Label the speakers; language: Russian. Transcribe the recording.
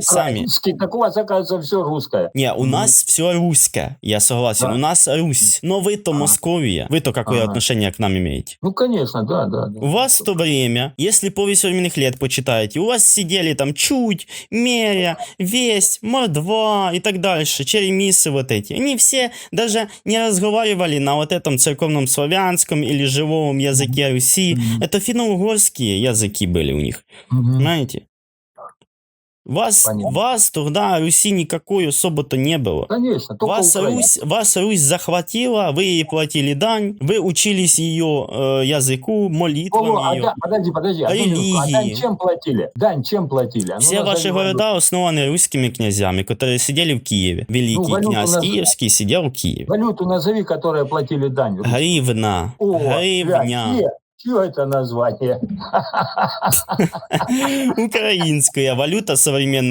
Speaker 1: сами.
Speaker 2: Так у вас, оказывается, все русское.
Speaker 1: Не, у
Speaker 2: Мгм.
Speaker 1: нас все русское, я согласен.
Speaker 2: Да.
Speaker 1: У нас Русь. Но вы-то
Speaker 2: Ага.
Speaker 1: Московия. Вы-то какое
Speaker 2: Ага.
Speaker 1: отношение к нам имеете?
Speaker 2: Ну, конечно, да, да. да.
Speaker 1: У вас в то время, если повесть временных лет почитаете, у вас сидели там Чуть, Меря, Весть, Мордва и так дальше, черемисы вот эти. Они все даже не разговаривали на вот этом церковном славянском или живом языке Руси.
Speaker 2: Мгм.
Speaker 1: Это финно-угорские языки были у них,
Speaker 2: Мгм.
Speaker 1: понимаете? Вас,
Speaker 2: Понятно.
Speaker 1: вас тогда Руси никакой особо-то не было.
Speaker 2: Конечно, только
Speaker 1: Вас
Speaker 2: Украина.
Speaker 1: Русь, вас Русь захватила, вы ей платили дань, вы учились ее э, языку, молитвам
Speaker 2: Кого? А
Speaker 1: ее.
Speaker 2: да- подожди, подожди. минутку. А дань
Speaker 1: Религии.
Speaker 2: чем платили? Дань чем платили? А ну,
Speaker 1: Все
Speaker 2: назови
Speaker 1: ваши города основаны русскими князьями, которые сидели в Киеве. Великий
Speaker 2: Ну,
Speaker 1: князь
Speaker 2: наз-
Speaker 1: Киевский сидел в Киеве.
Speaker 2: Валюту назови, которые платили дань.
Speaker 1: Гривна.
Speaker 2: О,
Speaker 1: Гривня.
Speaker 2: глянь, Чье это название?
Speaker 1: Украинская валюта современная.